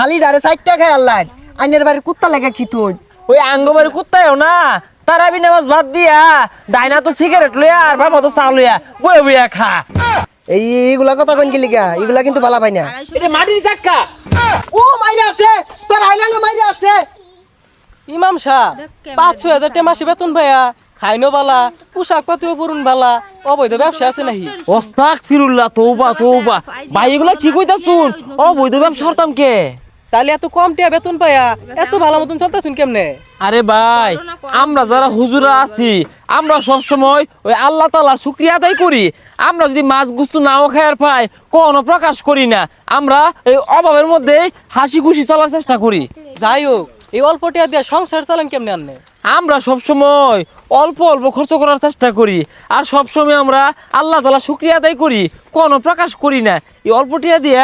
থালি ডারে চারটা খাই আল্লাহ। আইনের বাড়ির কুত্তা লেগে কি তুই? ওই আঙ্গবাড়ি কুত্তায়ও না তারাবি নামাজ বাদ দিয়া ডাইনা তো সিগারেট লইয়া আর বাবা তো চা লইয়া বয়ে বইয়া খা। এই এইগুলা কথা কইন গেলি গা এগুলা কিন্তু ভালা পাই না। এটা মাটির চাক্কা। ও মাইরে আছে! তোর আইলাঙ্গা মাইরে আছে! ইমাম শাহ পাঁচ ছয় হাজার টাকা মাসে বেতন ভাইয়া। খাইনো বালা পোশাক পাতিও পরুন বালা অবৈধ ব্যবসা আছে নাকি ওস্তাক ফিরুল্লাহ তৌবা তৌবা। ভাই এগুলা কি কইতাছুন? ও বৈধ ব্যবসা করতাম কে? তাহলে এত কম টিয়া বেতন পাইয়া এত ভালো মতন চলতেছুন কেমনে? আরে ভাই আমরা যারা হুজুরা আছি আমরা সব সময় ওই আল্লাহ তাআলার শুকরিয়া আদায় করি। আমরা যদি মাছ গুস্তু নাও খায়ার পাই কোনো প্রকাশ করি না। আমরা এই অভাবের মধ্যে হাসি খুশি চলার চেষ্টা করি। যাই হোক। এই অল্প টিয়া দিয়ে সংসার চালান কেমনে আননে? আমরা সব সময় অল্প অল্প খরচ করার চেষ্টা করি আর সব সময় আমরা আল্লাহ তালা শুক্রিয়া আদায় করি কোনো প্রকাশ করি না। এই অল্প টিয়া দিয়ে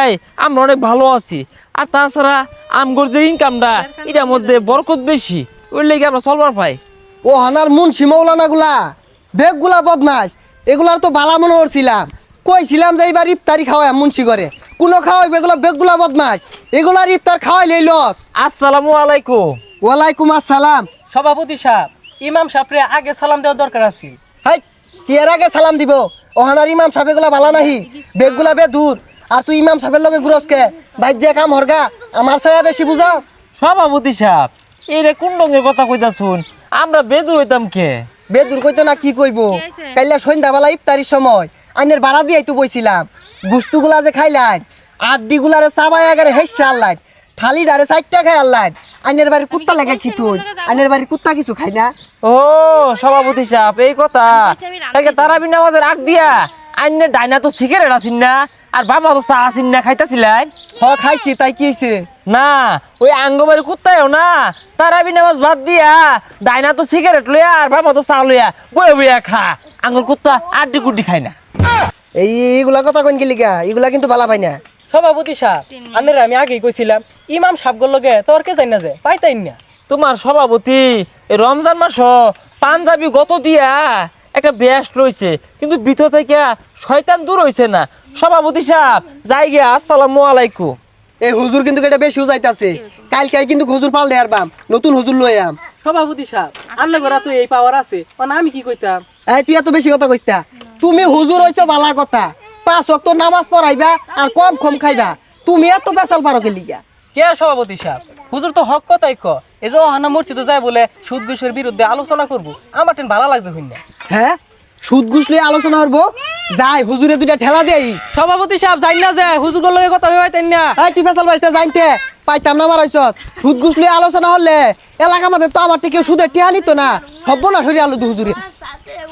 আমরা অনেক ভালো আছি। আর তাছাড়া আমগর যে ইনকামটা এটার মধ্যে বরকত বেশি ওই লেগে আমরা চলবার পাই। ও হানার মুন্সি মৌলানা গুলা বেগগুলা বদমাস এগুলার তো বালা মনে করছিলাম কইছিলাম যে এইবার ইফতারি খাওয়াই মুন্সি করে কোনো খাওয়াই বেগুলা বেগগুলা বদমাস এগুলার ইফতার খাওয়াইলেই লস আসসালামু আলাইকুম। ওয়ালাইকুম আসসালাম। সভাপতি সাহেব ইমাম সাহেবরে আগে সালাম দেওয়ার দরকার আছে। হাই কি এর আগে সালাম দিব? ওহানার ইমাম সাহেব এগুলা ভালা নাহি। বেগগুলা বে দূর। আর তুই ইমাম সাহেবের লগে গুরসকে বাইর যে কাম হরগা আমার সায়া বেশি বুঝাস। সভাপতি সাহেব এই রে কোন রঙের কথা কইতা শুন আমরা বেদুর হইতাম কে? বে দূর কইতো না কি কইব? কাইলা সন্ধ্যাবেলা ইফতারির সময়। আইনের ভাড়া দিয়ে তো বইছিলাম। গুস্তুগুলা যে খাইলাম আড্ডিগুলারে সাবাই আগারে হেসছে আল্লাহ। থালি ডারে চারটা খাই আল্লাহ। আইনের বাড়ির কুত্তা লাগে কি তুই আইনের বাড়ির কুত্তা কিছু খাই না? ও সভাপতি সাহেব এই কথা। তাকে তারাবি নামাজের আগ দিয়া। আইনের ডাইনা তো সিগারেট রেড়াছিন না। আর বাবা তো চা আসিন না খাইতাছিলেন হ খাইছি তাই কি হয়েছে না ওই আঙ্গবাড়ি কুত্তায়ও না তারাবি নামাজ বাদ দিয়া ডাইনা তো সিগারেট লইয়া আর বাবা তো চা লইয়া বয়ে বইয়া খা। আঙ্গুর কুত্তা আড্ডি কুড্ডি খায় না। এই কথা কইন গেলি গা এগুলা কিন্তু ভালা পাই না। সভাপতি সাহেব আনের আমি আগেই কইছিলাম ইমাম সাহেবগুলো লগে তোর কে যাই না যে পাইতাই না? তোমার সভাপতি এই রমজান মাস পাঞ্জাবি গত দিয়া একটা বেস্ট রয়েছে কিন্তু ভিতর থেকে শয়তান দূর হইছে না। সভাপতি সাহেব যাই গিয়া আসসালামু আলাইকুম। এই হুজুর কিন্তু এটা বেশি উজাইতাছে কালকে কিন্তু হুজুর পাল দেয়ার বাম নতুন হুজুর লই আম। সভাপতি সাহেব আন্না ঘরা তো এই পাওয়ার আছে। মানে আমি কি কইতাম? এই তুই এত বেশি কথা কইতা তুমি হুজুর হইছো বালা কথা। পাঁচ ওয়াক্ত নামাজ পড়াইবা আর কম কম খাইবা। তুমি এত বেসাল পারো কে লিগা? কে সভাপতি সাহেব? হুজুর তো হক কথাই ক এই যে হানা মসজিদে যায় বলে সুদ ঘুষের বিরুদ্ধে আলোচনা করব। আমার টেন ভালো লাগছে হইনা হ্যাঁ? সুদ ঘুষ লই আলোচনা করব? যাই হুজুরে দুইটা ঠেলা দেই। সভাপতি সাহেব জানি না যে হুজুর লগে কথা হইবাই তাই না? এই তুই ফেসাল বাইতে জানতে পাইতাম না মারাইছ সুদ ঘুষ লই আলোচনা হলে এলাকা মধ্যে তো আমার থেকে সুদের টিয়া নিত না। সব না সরি আলো তো হুজুরে।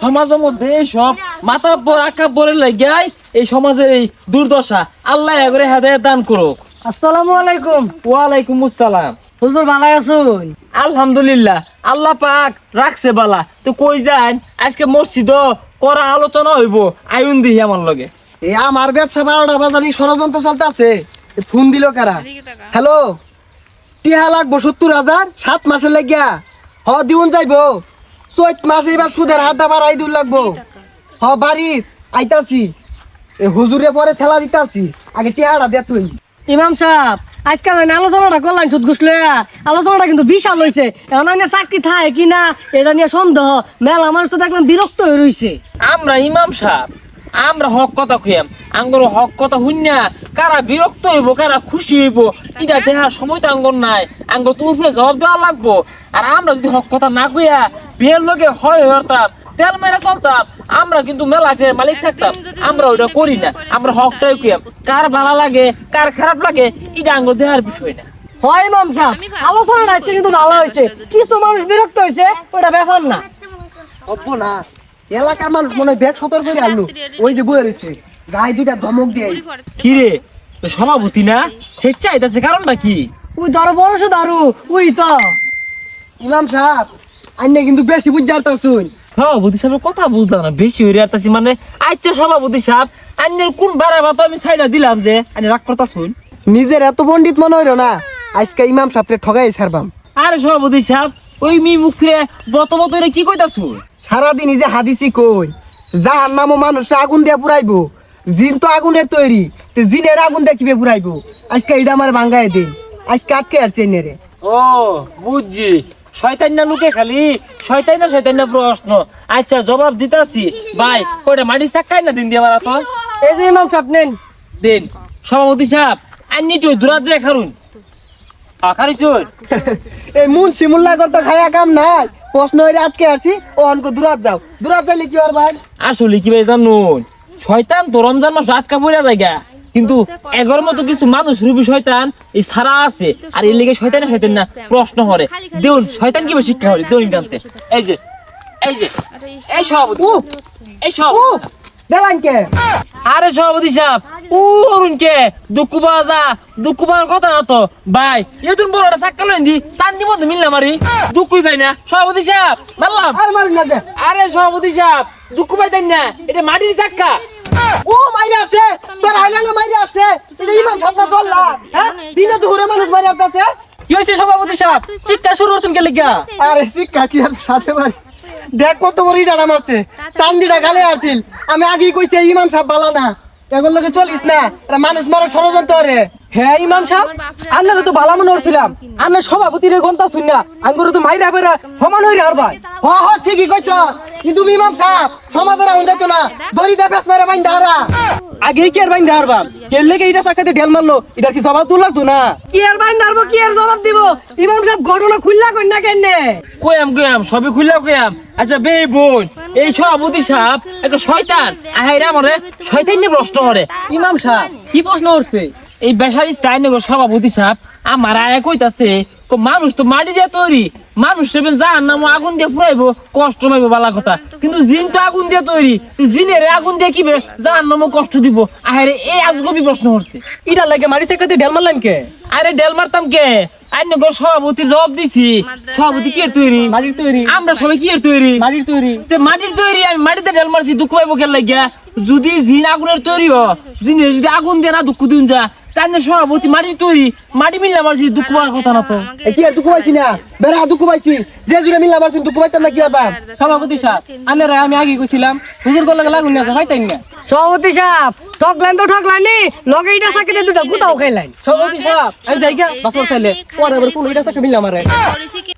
সমাজের মধ্যে সব মাথা বর আকা বলে লাগাই এই সমাজের এই দুর্দশা। আল্লাহ এবারে হেদায়ত দান করুক। আসসালামু আলাইকুম। ওয়া ওয়ালাইকুম আসসালাম। হুজুর ভালো আছুন? আলহামদুলিল্লাহ আল্লাহ পাক রাখছে বালা। তো কই যান? আজকে মসজিদ করা আলোচনা হইব। আয়ুন দিহি আমার লগে। এ আমার ব্যবসা বারোটা বাজারি ষড়যন্ত্র চলতে আছে। ফোন দিল কারা? হ্যালো? টিহা লাগবো সত্তর হাজার? সাত মাসের লাগিয়া। হ দিউন যাইবো। চৈত মাসে এবার সুদের হাড্ডা বাড়াই দিন লাগবো। হ বাড়ির আইতাছি। এ হুজুরে পরে ঠেলা দিতাছি। আগে টিহাটা দে তুই ইমাম সাহেব, আজকে আমি আলোচনাটা করলাম সুদ ঘুষ লইয়া। আলোচনাটা কিন্তু বিশাল হয়েছে এখন চাকরি থাকে কিনা এটা নিয়ে সন্দেহ। মেলা মানুষ তো দেখলাম বিরক্ত হয়ে রইছে। আমরা ইমাম সাহেব, আমরা হক কথা খুয়াম আঙ্গর হক কথা হুইনা কারা বিরক্ত হইব, কারা খুশি হইব, এটা দেখার সময় তো আঙ্গর নাই। আঙ্গর তো উপরে জবাব দেওয়া লাগবো। আর আমরা যদি হক কথা না কইয়া, বিয়ের লগে হয় হতাম তেল মেরে চলতাম। আমরা কিন্তু মেলাটে মালিক থাকতাম আমরা ওটা করি না। আমরা হকটাই কুয়াম কার ভালো লাগে কার খারাপ লাগে এটা আঙ্গর দেহার বিষয় না। হয় ইমাম সাহেব আলোচনাটা আজকে কিন্তু ভালো হয়েছে। কিছু মানুষ বিরক্ত হয়েছে ওটা ব্যাপার না। এলাকার মানুষ মনে ব্যাগ সতর্ক করে আনলো। ওই যে বয়ে রয়েছে গায়ে দুইটা ধমক দিয়ে। কি রে সভাপতি না? সে চাইতেছে কারণটা কি? ওই ধরো বড় দারু ওই তো। ইমাম সাহেব আইনে কিন্তু বেশি বুঝতে শুন সভাপতি সাহেবের কথা বুঝলাম না বেশি হয়ে আসতেছি মানে আচ্ছা সভাপতি সাহেব আন্যের কোন বারে তো আমি সাইডা দিলাম যে আনি রাগ করতা শুন নিজের এত পণ্ডিত মনে হইল না আজকে ইমাম সাহেবকে ঠগাই ছাড়বাম। আরে সভাপতি সাহেব ওই মি মুখে বত বত কি কইতা শুন সারাদিন যে হাদিসি কই যাহার নামও মানুষ আগুন দিয়ে পুরাইবো জিন তো আগুনের তৈরি তে জিনের আগুন দিয়ে কীভাবে পুরাইবো? আজকে এটা আমার ভাঙ্গাই দিন আজকে আটকে আসছে এনে রে ও বুঝছি। শয়তান না লুকে খালি। শয়তান না শয়তান না প্রশ্ন। আচ্ছা জবাব দিতাছি। ভাই কয়টা মাটি চাক্কাই না দিন দিয়ে মারা তো এই যে ইমাম সাহেব নেন। দিন। সভাপতি সাহেব আন্নি তুই দূরাত যায় খারুন। খারুন চোর এই মুন শিমুল্লা করতে খায়া কাম নাই। প্রশ্ন হইরে আটকে আসছি ও অনকো দূরাত যাও। দূরাত যাইলে কি আর ভাই? আসলে কি ভাই জানুন? শয়তান তো রমজান মাস আটকা পড়া জায়গা কিন্তু এগর মতো কিছু মানুষ রূপী শয়তান এই সারা আছে। আর এর লিগে শয়তান না শয়তান না প্রশ্ন করে। দেউন শয়তান কি শিক্ষা হরে দেউন কানতে এই যে এই যে এই সভাপতি ও এই ও সভাপতি দেলান আরে সভাপতি সাহেব ও অরুণ কে দুঃখু বাজা দুঃখু পাওয়ার কথা না তো। ভাই এ তুমি বড়টা চাক্কা লইন দি চান্দি মধ্যে মিললাম আরে দুঃখুই ভাই না। সভাপতি সাহেব মারলাম। আর মারুন না যে আরে সভাপতি সাহেব দুঃখ পাইতেন না। এটা মাটির চাক্কা। ও মাইরে আছে তোর আইলাঙ্গা মাইরে আছে এটা ইমাম সাহেব চললা হ্যাঁ? দিনে দুপুরে মানুষ মাইরে আছে কি হয়েছে সভাপতি সাহেব? চিৎকার শুরু করছেন কে লিগা? আরে শিক্ষা কি আর সাথে মারি? দেখ কত বড় ইডারা মারছে চান্দিটা গালে আছিল আমি আগেই কইছি ইমান ইমাম সাহেব বালা না। এখন লোকে চলিস না মানুষ মারা ষড়যন্ত্র রে হ্যাঁ ইমাম সাহেব আন্নারে তো ভালো মনে হচ্ছিলাম আন্নার সভাপতি রে গন্তা শুন না। আঙ্গুরে তো মাইরা বেরা সমান হইরে আর ভাই। হ হ ঠিকই কইছ। কিন্তু ইমাম সাহেব সমাজের আউন যাইতো না। দড়ি দে পেছ মারে বাইন দাঁড়া আগে কি আর বাইন দেওয়ার বাপ কে লেগে এটা চাকাতে ঢেল মারলো? এটার কি জবাব তুল লাগতো না? কি আর বাইন ধরবো কি আর জবাব দিব? ইমাম সাহেব ঘটনা খুললা কই না কেনে কয়াম কয়াম সবই খুললা কয়াম আচ্ছা বে বোন এই সভাপতি সাহেব একটা শয়তান। আহাইরা মরে শয়তান নিয়ে প্রশ্ন করে। ইমাম সাহেব কি প্রশ্ন করছে? এই বেসারি স্থায়ী নগর সভাপতি সাহেব আমার আয়া কইতাছে কো মানুষ তো মাটি দিয়ে তৈরি মানুষ সেবে যার নাম আগুন দিয়ে ফুরাইবো কষ্ট পাইবো বালা কথা। কিন্তু জিন তো আগুন দিয়ে তৈরি জিনের আগুন দিয়ে কিবে যার নাম কষ্ট দিব? আহারে এই আজগবি প্রশ্ন করছে এটা লাগে মারি চাকাতে ঢেল মারলেন কে? আরে ডেল মারতাম কে? আইন নগর সভাপতির জবাব দিছি। সভাপতি কি তৈরি? মাটির তৈরি। আমরা সবাই কি তৈরি? মাটির তৈরি। তে মাটির তৈরি আমি মাটিতে ঢেল মারছি দুঃখ পাইবো কেন লাগিয়া? যদি জিন আগুনের তৈরি হ জিনের যদি আগুন দিয়ে না দুঃখ দিন যা তাই সভাপতি মাটি তৈরি মাটি মিললে মারছি দুঃখ পাওয়ার কথা না তো। এই কি আর দুঃখ পাইছি না? বেড়া দুঃখ পাইছি। যে জুড়ে মিললাম আর দুঃখ পাইতাম না কি বাপ সভাপতি সাহেব আন্নারে আমি আগে কইছিলাম হুজুর গলা লাগুন না ভাইতাই না। সভাপতি সাহেব ঠকলেন তো ঠকলানি লগে ইটা চাকরিতে দুটা গুতাও খাইলেন। সভাপতি সাহেব আমি যাই গা বাসর চাইলে পরে আবার কোন ইটা চাকা মিললাম আরে পলিসি